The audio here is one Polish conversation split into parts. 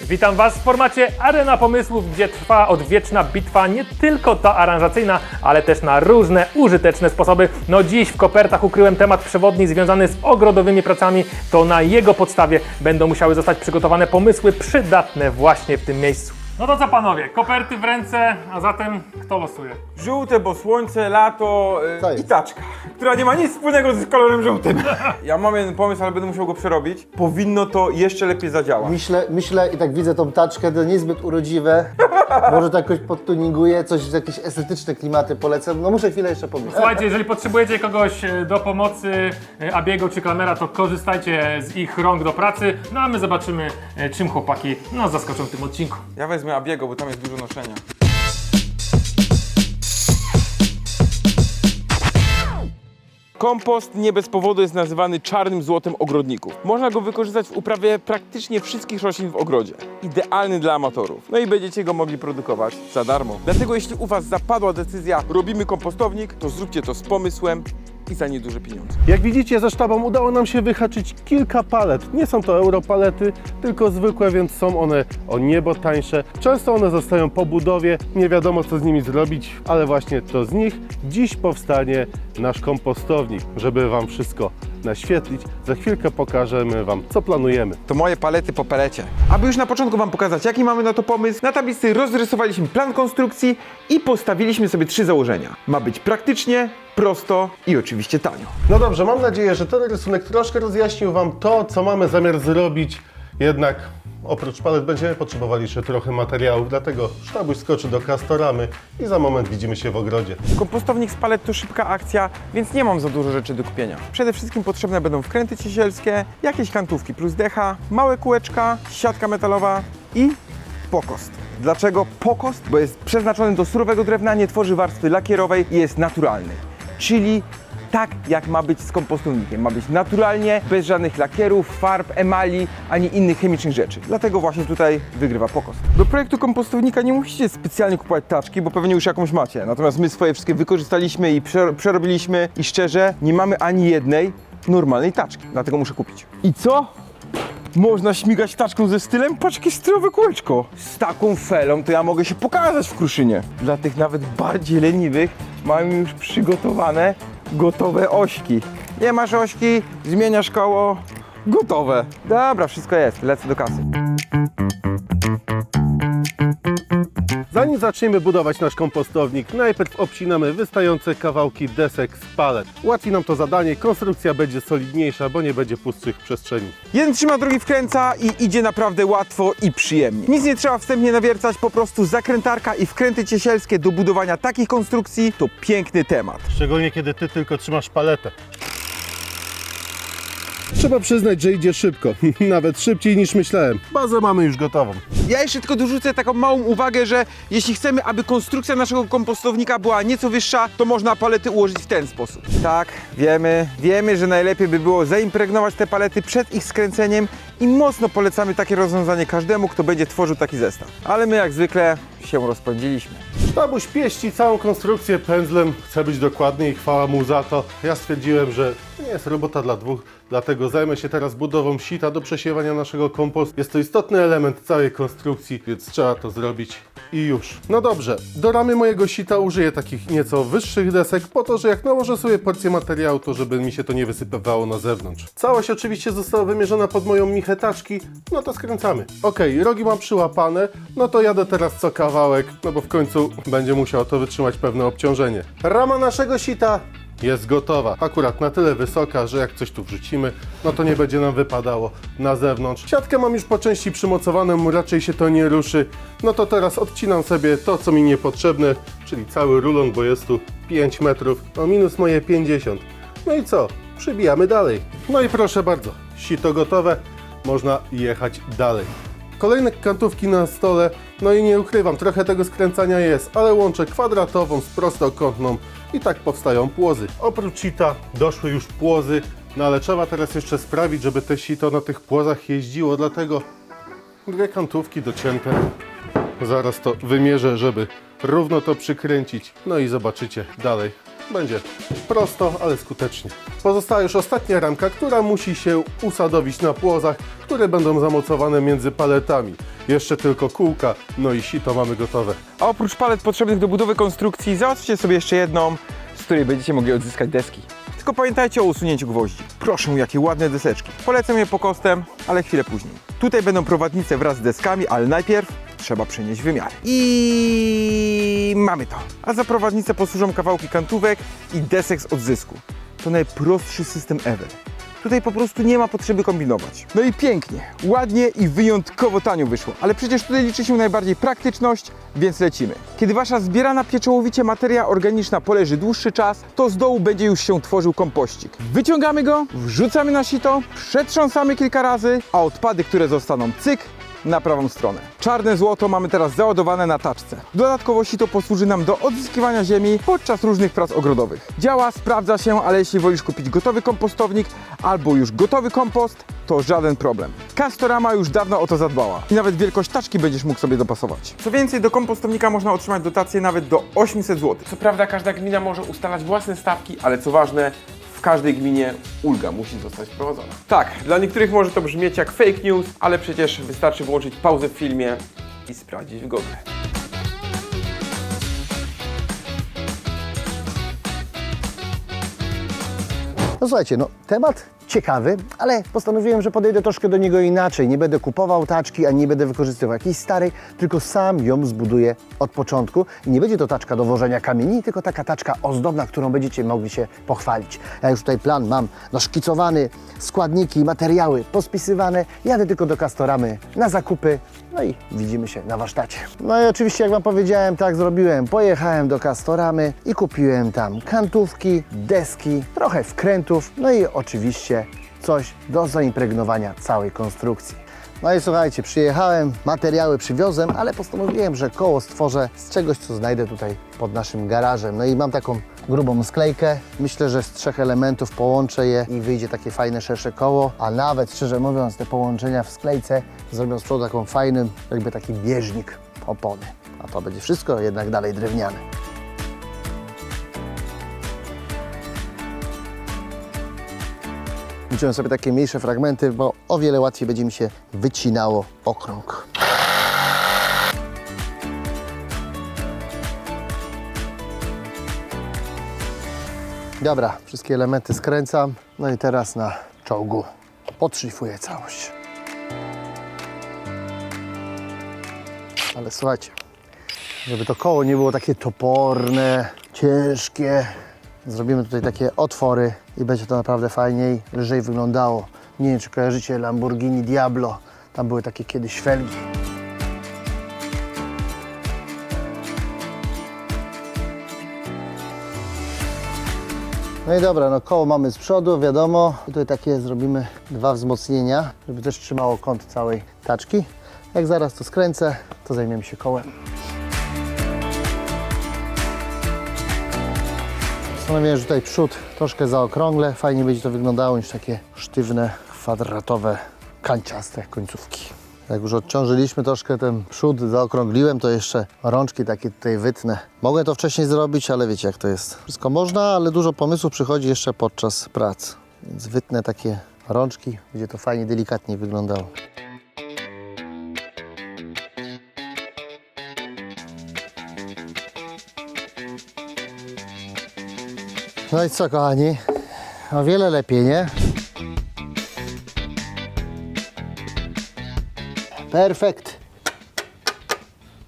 Witam Was w formacie Arena Pomysłów, gdzie trwa odwieczna bitwa nie tylko ta aranżacyjna, ale też na różne użyteczne sposoby. No dziś w kopertach ukryłem temat przewodni związany z ogrodowymi pracami. To na jego podstawie będą musiały zostać przygotowane pomysły przydatne właśnie w tym miejscu. No to co panowie, koperty w ręce, a zatem kto losuje? Żółte, bo słońce, lato Co yy, jest? i taczka, która nie ma nic wspólnego z kolorem żółtym. Ja mam jeden pomysł, ale będę musiał go przerobić. Powinno to jeszcze lepiej zadziałać. Myślę, myślę i tak widzę tą taczkę, to niezbyt urodziwe. Może to jakoś podtuninguję, coś, jakieś estetyczne klimaty polecę. No muszę chwilę jeszcze pomyśleć. Słuchajcie, jeżeli potrzebujecie kogoś e, do pomocy, e, Abiego czy Klamera, to korzystajcie z ich rąk do pracy, no a my zobaczymy, e, czym chłopaki nas zaskoczą w tym odcinku. Ja wezmę Abiego, bo tam jest dużo noszenia. Kompost nie bez powodu jest nazywany czarnym złotem ogrodników. Można go wykorzystać w uprawie praktycznie wszystkich roślin w ogrodzie. Idealny dla amatorów. No i będziecie go mogli produkować za darmo. Dlatego jeśli u Was zapadła decyzja robimy kompostownik, to zróbcie to z pomysłem i za nieduże pieniądze. Jak widzicie ze sztabą udało nam się wyhaczyć kilka palet. Nie są to europalety, tylko zwykłe, więc są one o niebo tańsze. Często one zostają po budowie, nie wiadomo co z nimi zrobić, ale właśnie to z nich dziś powstanie nasz kompostownik, żeby Wam wszystko naświetlić. Za chwilkę pokażemy Wam co planujemy. to moje palety po pelecie. Aby już na początku Wam pokazać, jaki mamy na to pomysł, na tablicy rozrysowaliśmy plan konstrukcji i postawiliśmy sobie trzy założenia. Ma być praktycznie, prosto i oczywiście tanio. No dobrze, mam nadzieję, że ten rysunek troszkę rozjaśnił Wam to, co mamy zamiar zrobić. Jednak oprócz palet będziemy potrzebowali jeszcze trochę materiałów, dlatego sztabuś skoczy do kastoramy i za moment widzimy się w ogrodzie. Kompostownik z palet to szybka akcja, więc nie mam za dużo rzeczy do kupienia. Przede wszystkim potrzebne będą wkręty ciesielskie, jakieś kantówki plus decha, małe kółeczka, siatka metalowa i pokost. Dlaczego pokost? Bo jest przeznaczony do surowego drewna, nie tworzy warstwy lakierowej i jest naturalny. Czyli tak jak ma być z kompostownikiem. Ma być naturalnie, bez żadnych lakierów, farb, emali, ani innych chemicznych rzeczy. Dlatego właśnie tutaj wygrywa pokost. Do projektu kompostownika nie musicie specjalnie kupować taczki, bo pewnie już jakąś macie. Natomiast my swoje wszystkie wykorzystaliśmy i przer- przerobiliśmy i szczerze nie mamy ani jednej normalnej taczki. Dlatego muszę kupić. I co? Można śmigać taczką ze stylem? Patrz, jakie stylowe kółeczko. Z taką felą to ja mogę się pokazać w Kruszynie. Dla tych nawet bardziej leniwych mam już przygotowane gotowe ośki. Nie masz ośki, zmieniasz koło, gotowe. Dobra, wszystko jest, lecę do kasy. Zanim zaczniemy budować nasz kompostownik, najpierw obcinamy wystające kawałki desek z palet. Łatwi nam to zadanie, konstrukcja będzie solidniejsza, bo nie będzie pustych przestrzeni. Jeden trzyma, drugi wkręca i idzie naprawdę łatwo i przyjemnie. Nic nie trzeba wstępnie nawiercać, po prostu zakrętarka i wkręty ciesielskie do budowania takich konstrukcji to piękny temat. Szczególnie kiedy ty tylko trzymasz paletę. Trzeba przyznać, że idzie szybko, nawet szybciej niż myślałem. Bazę mamy już gotową. Ja jeszcze tylko dorzucę taką małą uwagę, że jeśli chcemy, aby konstrukcja naszego kompostownika była nieco wyższa, to można palety ułożyć w ten sposób. Tak, wiemy, wiemy, że najlepiej by było zaimpregnować te palety przed ich skręceniem i mocno polecamy takie rozwiązanie każdemu, kto będzie tworzył taki zestaw. Ale my jak zwykle się rozpędziliśmy. Sztabuś pieści całą konstrukcję pędzlem, chce być dokładny i chwała mu za to. Ja stwierdziłem, że nie jest robota dla dwóch, dlatego zajmę się teraz budową sita do przesiewania naszego kompostu. Jest to istotny element całej konstrukcji, więc trzeba to zrobić i już. No dobrze, do ramy mojego sita użyję takich nieco wyższych desek, po to, że jak nałożę sobie porcję materiału, to żeby mi się to nie wysypywało na zewnątrz. Całość oczywiście została wymierzona pod moją michę taczki, no to skręcamy. Okej, rogi mam przyłapane, no to jadę teraz co kawałek, no bo w końcu będzie musiał to wytrzymać pewne obciążenie. Rama naszego sita jest gotowa. Akurat na tyle wysoka, że jak coś tu wrzucimy, no to nie będzie nam wypadało na zewnątrz. Siatkę mam już po części przymocowaną, raczej się to nie ruszy. No to teraz odcinam sobie to, co mi niepotrzebne, czyli cały rulon, bo jest tu 5 metrów, no minus moje 50. No i co? Przybijamy dalej. No i proszę bardzo, sito gotowe, można jechać dalej. Kolejne kantówki na stole, no i nie ukrywam, trochę tego skręcania jest, ale łączę kwadratową z prostokątną i tak powstają płozy. Oprócz sita doszły już płozy, no ale trzeba teraz jeszcze sprawić, żeby te sito na tych płozach jeździło, dlatego dwie kantówki docięte. Zaraz to wymierzę, żeby równo to przykręcić, no i zobaczycie dalej będzie prosto, ale skutecznie. Pozostała już ostatnia ramka, która musi się usadowić na płozach, które będą zamocowane między paletami. Jeszcze tylko kółka, no i sito mamy gotowe. A oprócz palet potrzebnych do budowy konstrukcji, załatwcie sobie jeszcze jedną, z której będziecie mogli odzyskać deski. Tylko pamiętajcie o usunięciu gwoździ. Proszę, jakie ładne deseczki. Polecam je po kostem, ale chwilę później. Tutaj będą prowadnice wraz z deskami, ale najpierw trzeba przenieść wymiary. I mamy to. A za prowadnicę posłużą kawałki kantówek i desek z odzysku. To najprostszy system ever. Tutaj po prostu nie ma potrzeby kombinować. No i pięknie, ładnie i wyjątkowo tanio wyszło. Ale przecież tutaj liczy się najbardziej praktyczność, więc lecimy. Kiedy wasza zbierana pieczołowicie materia organiczna poleży dłuższy czas, to z dołu będzie już się tworzył kompościk. Wyciągamy go, wrzucamy na sito, przetrząsamy kilka razy, a odpady, które zostaną cyk, na prawą stronę. Czarne złoto mamy teraz załadowane na taczce. Dodatkowo sito posłuży nam do odzyskiwania ziemi podczas różnych prac ogrodowych. Działa, sprawdza się, ale jeśli wolisz kupić gotowy kompostownik albo już gotowy kompost, to żaden problem. Castorama już dawno o to zadbała i nawet wielkość taczki będziesz mógł sobie dopasować. Co więcej, do kompostownika można otrzymać dotację nawet do 800 zł. Co prawda każda gmina może ustalać własne stawki, ale co ważne, każdej gminie ulga musi zostać wprowadzona. Tak, dla niektórych może to brzmieć jak fake news, ale przecież wystarczy włączyć pauzę w filmie i sprawdzić w Google. No słuchajcie, no temat ciekawy, ale postanowiłem, że podejdę troszkę do niego inaczej. Nie będę kupował taczki, ani nie będę wykorzystywał jakiejś starej, tylko sam ją zbuduję od początku. I nie będzie to taczka do wożenia kamieni, tylko taka taczka ozdobna, którą będziecie mogli się pochwalić. Ja już tutaj plan mam naszkicowany, składniki, materiały pospisywane. Jadę tylko do Kastoramy na zakupy, no i widzimy się na warsztacie. No i oczywiście, jak Wam powiedziałem, tak zrobiłem. Pojechałem do Kastoramy i kupiłem tam kantówki, deski, trochę wkrętów, no i oczywiście coś do zaimpregnowania całej konstrukcji. No i słuchajcie, przyjechałem, materiały przywiozłem, ale postanowiłem, że koło stworzę z czegoś, co znajdę tutaj pod naszym garażem. No i mam taką grubą sklejkę. Myślę, że z trzech elementów połączę je i wyjdzie takie fajne, szersze koło. A nawet, szczerze mówiąc, te połączenia w sklejce zrobią z przodu taką fajnym, jakby taki bieżnik opony. A to będzie wszystko jednak dalej drewniane. Wyciąłem sobie takie mniejsze fragmenty, bo o wiele łatwiej będzie mi się wycinało okrąg. Dobra, wszystkie elementy skręcam. No i teraz na czołgu podszlifuję całość. Ale słuchajcie, żeby to koło nie było takie toporne, ciężkie, zrobimy tutaj takie otwory i będzie to naprawdę fajniej, lżej wyglądało. Nie wiem, czy kojarzycie Lamborghini Diablo. Tam były takie kiedyś felgi. No i dobra, no koło mamy z przodu, wiadomo. Tutaj takie zrobimy dwa wzmocnienia, żeby też trzymało kąt całej taczki. Jak zaraz to skręcę, to zajmiemy się kołem. Postanowiłem, że tutaj przód troszkę zaokrągle, fajnie będzie to wyglądało niż takie sztywne, kwadratowe, kanciaste końcówki. Jak już odciążyliśmy troszkę ten przód, zaokrągliłem, to jeszcze rączki takie tutaj wytnę. Mogę to wcześniej zrobić, ale wiecie jak to jest. Wszystko można, ale dużo pomysłów przychodzi jeszcze podczas prac. Więc wytnę takie rączki, będzie to fajnie, delikatnie wyglądało. No i co kochani? O wiele lepiej, nie? Perfekt.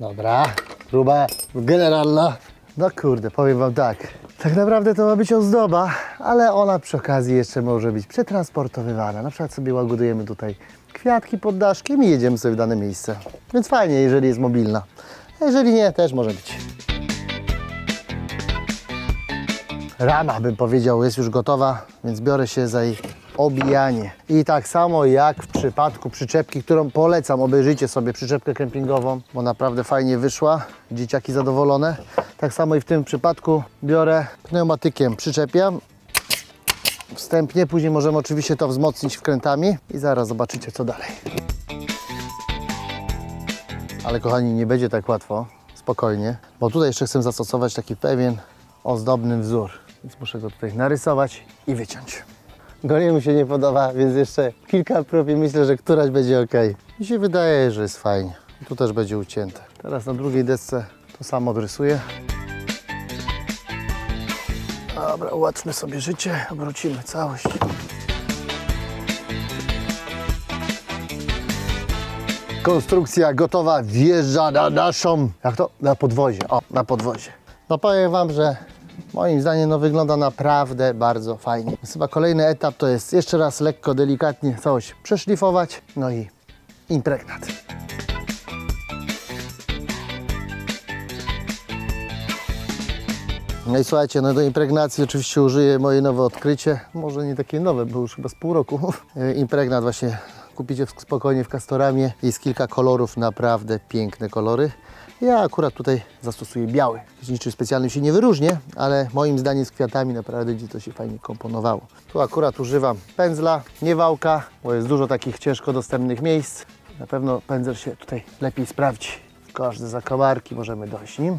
Dobra, próba generalna. No kurde, powiem wam tak. Tak naprawdę to ma być ozdoba, ale ona przy okazji jeszcze może być przetransportowywana. Na przykład sobie łagodujemy tutaj kwiatki pod daszkiem i jedziemy sobie w dane miejsce. Więc fajnie, jeżeli jest mobilna. A jeżeli nie, też może być. Rama, bym powiedział, jest już gotowa, więc biorę się za jej obijanie. I tak samo jak w przypadku przyczepki, którą polecam, obejrzyjcie sobie przyczepkę kempingową, bo naprawdę fajnie wyszła, dzieciaki zadowolone. Tak samo i w tym przypadku biorę pneumatykiem, przyczepiam wstępnie, później możemy oczywiście to wzmocnić wkrętami i zaraz zobaczycie co dalej. Ale kochani, nie będzie tak łatwo, spokojnie, bo tutaj jeszcze chcę zastosować taki pewien ozdobny wzór. Więc muszę go tutaj narysować i wyciąć. Goliemu się nie podoba, więc jeszcze kilka prób i myślę, że któraś będzie ok. Mi się wydaje, że jest fajnie. Tu też będzie ucięte. Teraz na drugiej desce to samo odrysuję. Dobra, ułatwmy sobie życie, obrócimy całość. Konstrukcja gotowa, wjeżdża na naszą, jak to? Na podwozie, o, na podwozie. No powiem Wam, że moim zdaniem no wygląda naprawdę bardzo fajnie. Chyba kolejny etap to jest jeszcze raz lekko, delikatnie całość przeszlifować, no i impregnat. No i słuchajcie, no do impregnacji oczywiście użyję moje nowe odkrycie. Może nie takie nowe, bo już chyba z pół roku. Impregnat właśnie kupicie spokojnie w Castoramie. Jest kilka kolorów, naprawdę piękne kolory. Ja akurat tutaj zastosuję biały. Z niczym specjalnym się nie wyróżnię, ale moim zdaniem z kwiatami naprawdę będzie to się fajnie komponowało. Tu akurat używam pędzla, nie wałka, bo jest dużo takich ciężko dostępnych miejsc. Na pewno pędzel się tutaj lepiej sprawdzi. W każde zakamarki możemy dojść nim.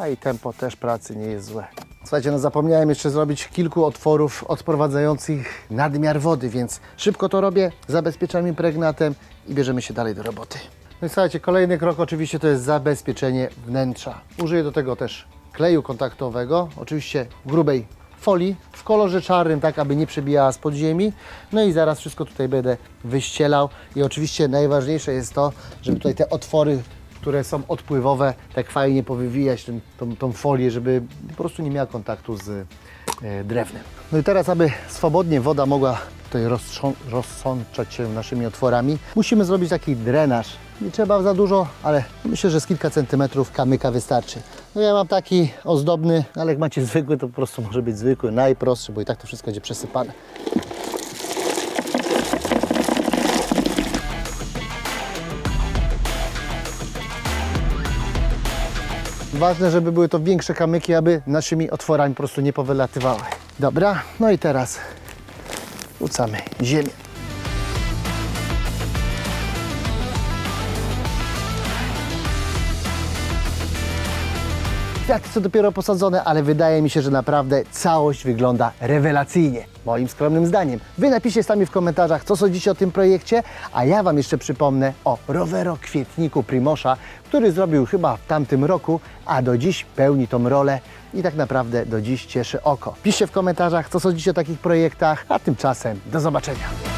A i tempo też pracy nie jest złe. Słuchajcie, no zapomniałem jeszcze zrobić kilku otworów odprowadzających nadmiar wody, więc szybko to robię, zabezpieczam impregnatem i bierzemy się dalej do roboty. No i słuchajcie, kolejny krok oczywiście to jest zabezpieczenie wnętrza. Użyję do tego też kleju kontaktowego, oczywiście grubej folii w kolorze czarnym, tak aby nie przebijała z podziemi. No i zaraz wszystko tutaj będę wyścielał i oczywiście najważniejsze jest to, żeby tutaj te otwory które są odpływowe, tak fajnie powywijać ten, tą, tą folię, żeby po prostu nie miała kontaktu z e, drewnem. No i teraz, aby swobodnie woda mogła tutaj rozsączać się naszymi otworami, musimy zrobić taki drenaż. Nie trzeba za dużo, ale myślę, że z kilka centymetrów kamyka wystarczy. No ja mam taki ozdobny, ale jak macie zwykły, to po prostu może być zwykły, najprostszy, bo i tak to wszystko będzie przesypane. Ważne, żeby były to większe kamyki, aby naszymi otworami po prostu nie powylatywały. Dobra, no i teraz rzucamy ziemię. Kwiaty są dopiero posadzone, ale wydaje mi się, że naprawdę całość wygląda rewelacyjnie. Moim skromnym zdaniem. Wy napiszcie sami w komentarzach, co sądzicie o tym projekcie, a ja Wam jeszcze przypomnę o rowerokwietniku Primosza, który zrobił chyba w tamtym roku, a do dziś pełni tą rolę i tak naprawdę do dziś cieszy oko. Piszcie w komentarzach, co sądzicie o takich projektach, a tymczasem do zobaczenia.